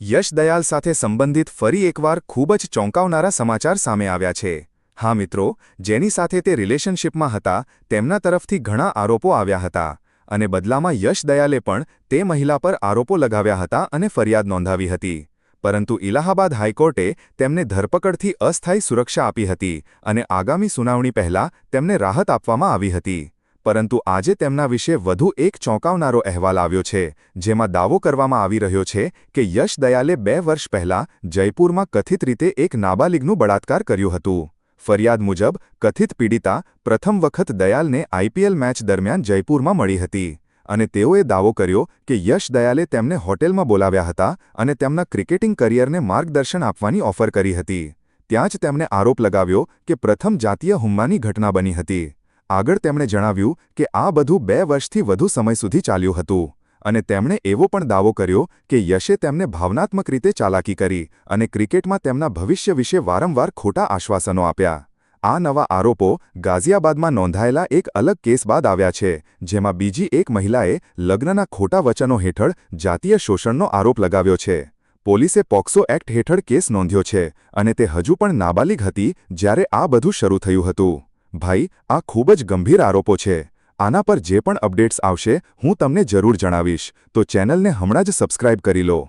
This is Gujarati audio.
યશ દયાલ સાથે સંબંધિત ફરી એકવાર ખૂબ જ ચોંકાવનારા સમાચાર સામે આવ્યા છે. હા મિત્રો, જેની સાથે તે રિલેશનશિપમાં હતા, તેમના તરફથી ઘણા આરોપો આવ્યા હતા અને બદલામાં યશ દયાલે પણ તે મહિલા પર આરોપો લગાવ્યા હતા અને ફરિયાદ નોંધાવી હતી. પરંતુ ઇલાહાબાદ હાઈકોર્ટે તેમને ધરપકડથી અસ્થાયી સુરક્ષા આપી હતી અને આગામી સુનાવણી પહેલા તેમને રાહત આપવામાં આવી હતી. પરંતુ આજે તેમના વિશે વધુ એક ચોંકાવનારો અહેવાલ આવ્યો છે, જેમાં દાવો કરવામાં આવી રહ્યો છે કે યશ દયાલે બે વર્ષ પહેલા જયપુરમાં કથિત રીતે એક નાબાલિગનું બળાત્કાર કર્યું હતું. ફરિયાદ મુજબ, કથિત પીડિતા પ્રથમ વખત દયાલને આઈપીએલ મેચ દરમિયાન જયપુરમાં મળી હતી અને તેઓએ દાવો કર્યો કે યશ દયાલે તેમને હોટેલમાં બોલાવ્યા હતા અને તેમના ક્રિકેટિંગ કરિયરને માર્ગદર્શન આપવાની ઓફર કરી હતી. ત્યાં જ તેમણે આરોપ લગાવ્યો કે પ્રથમ જાતીય હુમલાની ઘટના બની હતી. આગળ તેમણે જણાવ્યું કે આ બધું બે વર્ષથી વધુ સમય સુધી ચાલ્યું હતું અને તેમણે એવો પણ દાવો કર્યો કે યશે તેમને ભાવનાત્મક રીતે ચાલાકી કરી અને ક્રિકેટમાં તેમના ભવિષ્ય વિશે વારંવાર ખોટા આશ્વાસનો આપ્યા. આ નવા આરોપો ગાઝિયાબાદમાં નોંધાયેલા એક અલગ કેસ બાદ આવ્યા છે, જેમાં બીજી એક મહિલાએ લગ્નના ખોટા વચનો હેઠળ જાતીય શોષણનો આરોપ લગાવ્યો છે. પોલીસે પોક્સો એક્ટ હેઠળ કેસ નોંધ્યો છે અને તે હજુ પણ નાબાલિગ હતી જ્યારે આ બધું શરૂ થયું હતું. ભાઈ, આ ખૂબ જ ગંભીર આરોપો છે. આના પર જે પણ અપડેટ્સ આવશે, હું તમને જરૂર જણાવીશ. તો ચેનલને હમણાં જ સબસ્ક્રાઇબ કરી લો.